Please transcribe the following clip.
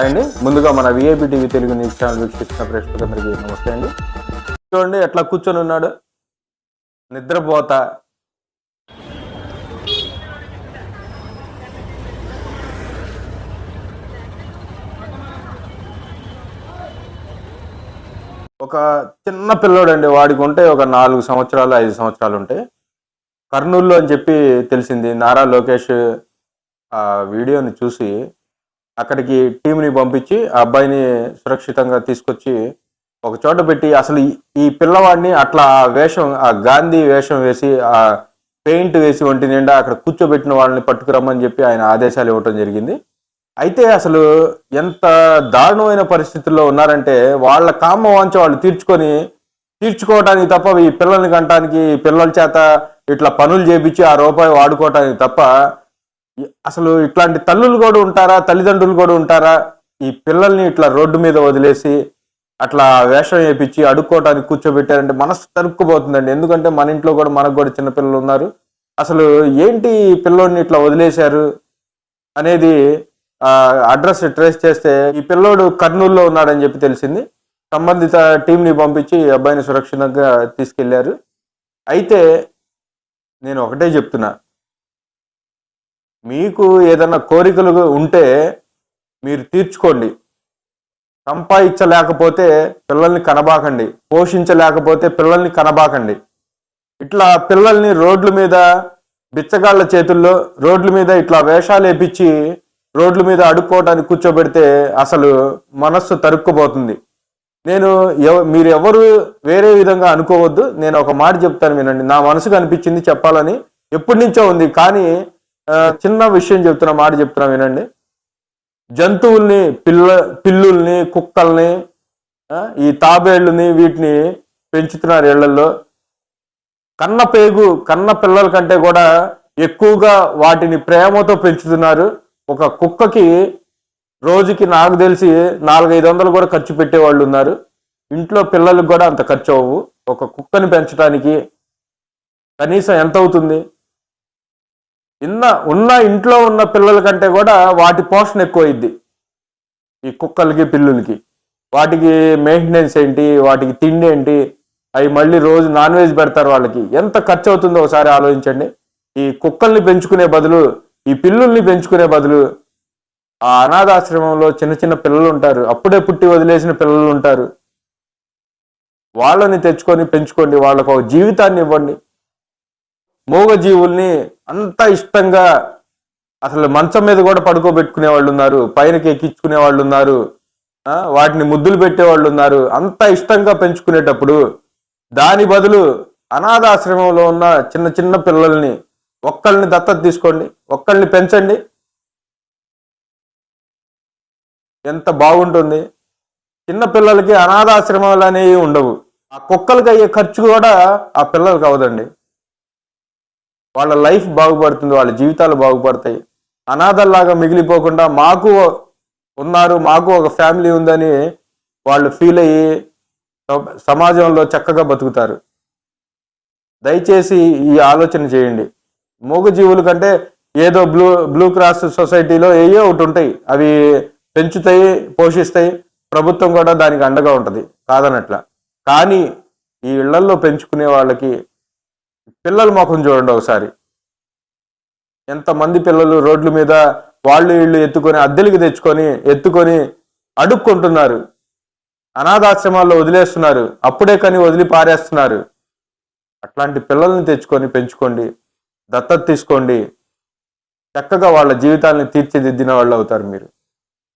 అండి ముందుగా మన VIP TV Telugu news channel వీక్షిస్తున్న ప్రేక్షకులందరికీ నమస్తే అండి. చూడండి ఎట్లా కూర్చొని ఉన్నాడు? నిద్రపోత. ఒక చిన్న పిల్లోడండి వాడికి ఉంటే ఒక నాలుగు సంవత్సరాలు ఐదు సంవత్సరాలు ఉంటాయి కర్నూలులో అని చెప్పి తెలిసింది నారా లోకేష్ ఆ వీడియోని చూసి అక్కడికి టీంని పంపించి ఆ అబ్బాయిని సురక్షితంగా తీసుకొచ్చి ఒక చోట పెట్టి అసలు ఈ- ఈ పిల్లవాడిని అట్లా ఆ వేషం ఆ గాంధీ వేషం వేసి ఆ పెయింట్ వేసి ఒంటి నిండా అక్కడ కూర్చోబెట్టిన వాళ్ళని పట్టుకురమ్మని చెప్పి ఆయన ఆదేశాలు ఇవ్వటం జరిగింది. అయితే అసలు ఎంత దారుణమైన పరిస్థితుల్లో ఉన్నారంటే వాళ్ళ కామ వాంచ వాళ్ళు తీర్చుకొని తీర్చుకోవటానికి తప్ప ఈ పిల్లల్ని కంటానికి పిల్లల చేత ఇట్లా పనులు చేపించి ఆ రూపాయి వాడుకోవటానికి తప్ప అసలు ఇట్లాంటి తల్లులు కూడా ఉంటారా తల్లిదండ్రులు కూడా ఉంటారా? ఈ పిల్లల్ని ఇట్లా రోడ్డు మీద వదిలేసి అట్లా వేషం వేపించి అడుక్కోవటానికి కూర్చోబెట్టారంటే మనసు తరుక్కుపోతుందండి. ఎందుకంటే మన ఇంట్లో కూడా మనకు కూడా చిన్నపిల్లలు ఉన్నారు. అసలు ఏంటి ఈ పిల్లోడిని ఇట్లా వదిలేశారు అనేది అడ్రస్ ట్రేస్ చేస్తే ఈ పిల్లోడు కర్నూలులో ఉన్నాడని చెప్పి తెలిసింది. సంబంధిత టీంని పంపించి అబ్బాయిని సురక్షితంగా తీసుకెళ్ళారు. అయితే నేను ఒకటే చెప్తున్నా. మీకు ఏదైనా కోరికలు ఉంటే మీరు తీర్చుకోండి. సంపాదించలేకపోతే పిల్లల్ని కనబాకండి. పోషించలేకపోతే పిల్లల్ని కనబాకండి. ఇట్లా పిల్లల్ని రోడ్ల మీద బిచ్చగాళ్ళ చేతుల్లో రోడ్ల మీద ఇట్లా వేషాలు వేపించి రోడ్ల మీద అడుక్కోవడానికి కూర్చోబెడితే అసలు మనస్సు తరుక్కుపోతుంది. నేను ఎవ- మీరు ఎవరు వేరే విధంగా అనుకోవద్దు. నేను ఒక మాట చెప్తాను వినండి. నా మనసుకు అనిపించింది చెప్పాలని ఎప్పటి నుంచో ఉంది. కానీ చిన్న విషయం చెప్తున్నా మాట చెప్తున్నా వినండి. జంతువుల్ని పిల్ల పిల్లుల్ని కుక్కల్ని ఈ తాబేళ్ళని వీటిని పెంచుతున్నారు ఇళ్ళలో కన్న పేగు కన్న పిల్లల కంటే కూడా ఎక్కువగా వాటిని ప్రేమతో పెంచుతున్నారు. ఒక కుక్కకి రోజుకి నాకు తెలిసి నాలుగైదు వందలు కూడా ఖర్చు పెట్టే వాళ్ళు ఉన్నారు. ఇంట్లో పిల్లలకు కూడా అంత ఖర్చు అవ్వవు. ఒక కుక్కని పెంచడానికి కనీసం ఎంత అవుతుంది? ఇన్న ఉన్న ఇంట్లో ఉన్న పిల్లల కంటే కూడా వాటి పోషణ ఎక్కువైద్ది. ఈ కుక్కలకి పిల్లులకి. వాటికి మెయింటెనెన్స్ ఏంటి వాటికి తిండి ఏంటి అవి మళ్ళీ రోజు నాన్ వెజ్ పెడతారు వాళ్ళకి. ఎంత ఖర్చు అవుతుందో ఒకసారి ఆలోచించండి. ఈ కుక్కల్ని పెంచుకునే బదులు ఈ పిల్లుల్ని పెంచుకునే బదులు ఆ అనాథాశ్రమంలో చిన్న చిన్న పిల్లలు ఉంటారు. అప్పుడే పుట్టి వదిలేసిన పిల్లలు ఉంటారు. వాళ్ళని తెచ్చుకొని పెంచుకోండి. వాళ్ళకు ఒక జీవితాన్ని ఇవ్వండి. మూగజీవుల్ని అంత ఇష్టంగా అసలు మంచం మీద కూడా పడుకోబెట్టుకునే వాళ్ళు ఉన్నారు పైనకి ఎక్కించుకునే వాళ్ళు ఉన్నారు వాటిని ముద్దులు పెట్టే వాళ్ళు ఉన్నారు. అంత ఇష్టంగా పెంచుకునేటప్పుడు దాని బదులు అనాథాశ్రమంలో ఉన్న చిన్న చిన్న పిల్లల్ని ఒక్కళ్ళని దత్తత తీసుకోండి ఒక్కళ్ళని పెంచండి. ఎంత బాగుంటుంది. చిన్న పిల్లలకి అనాథాశ్రమాలు అనేవి ఉండవు. ఆ కుక్కలకి అయ్యే ఖర్చు కూడా ఆ పిల్లలకి అవదండి వాళ్ళ లైఫ్ బాగుపడుతుంది వాళ్ళ జీవితాలు బాగుపడతాయి. అనాథల్లాగా మిగిలిపోకుండా మాకు ఉన్నారు మాకు ఒక ఫ్యామిలీ ఉందని వాళ్ళు ఫీల్ అయ్యి సమాజంలో చక్కగా బతుకుతారు. దయచేసి ఈ ఆలోచన చేయండి. మూగజీవుల కంటే ఏదో బ్లూ బ్లూ క్రాస్ సొసైటీలో ఏయో ఒకటి ఉంటాయి. అవి పెంచుతాయి పోషిస్తాయి. ప్రభుత్వం కూడా దానికి అండగా ఉంటుంది. కాదనట్ల. కానీ ఈ ఇళ్ళల్లో పెంచుకునే వాళ్ళకి పిల్లల ముఖం చూడండి ఒకసారి. ఎంతమంది పిల్లలు రోడ్ల మీద వాళ్ళు వీళ్ళు ఎత్తుకొని అద్దెలకి తెచ్చుకొని ఎత్తుకొని అడుక్కుంటున్నారు. అనాథాశ్రమాల్లో వదిలేస్తున్నారు. అప్పుడే కానీ వదిలి పారేస్తున్నారు. అట్లాంటి పిల్లల్ని తెచ్చుకొని పెంచుకోండి. దత్తత తీసుకోండి. చక్కగా వాళ్ళ జీవితాలను తీర్చిదిద్దిన వాళ్ళు అవుతారు మీరు.